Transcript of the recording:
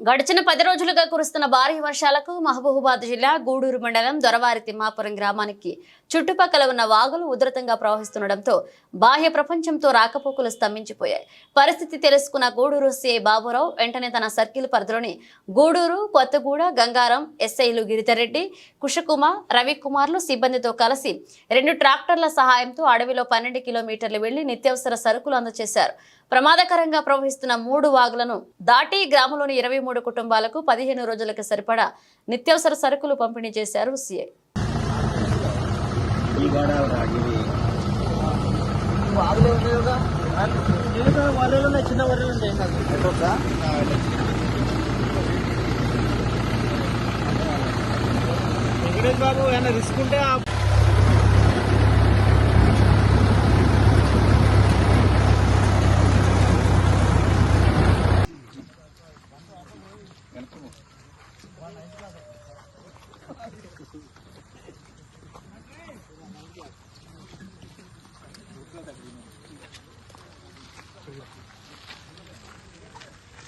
గడిచిన పది రోజులుగా కురుస్తున్న భారీ వర్షాలకు మహబూబాబాద్ జిల్లా గూడూరు మండలం దొరవారి తిమ్మాపురం గ్రామానికి చుట్టుపక్కల ఉన్న వాగులు ఉధృతంగా ప్రవహిస్తుండటంతో బాహ్య ప్రపంచంతో రాకపోకలు స్తంభించిపోయాయి. పరిస్థితి తెలుసుకున్న గూడూరు సిఐ బాబురావు వెంటనే తన సర్కిల్ పరిధిలోని గూడూరు కొత్తగూడ గంగారం ఎస్ఐలు గిరిధర్రెడ్డి కుషకుమార్ రవికుమార్లు సిబ్బందితో కలిసి రెండు ట్రాక్టర్ల సహాయంతో అడవిలో పన్నెండు కిలోమీటర్లు వెళ్ళి నిత్యావసర సరుకులు అందజేశారు. ప్రమాదకరంగా ప్రవహిస్తున్న మూడు వాగులను దాటి గ్రామంలోని ఇరవై మూడు కుటుంబాలకు పదిహేను రోజులకు సరిపడా నిత్యావసర సరుకులు పంపిణీ చేశారు సీఐ. బాబు ఏమైనా రిస్క్ ఉంటే かなと思う。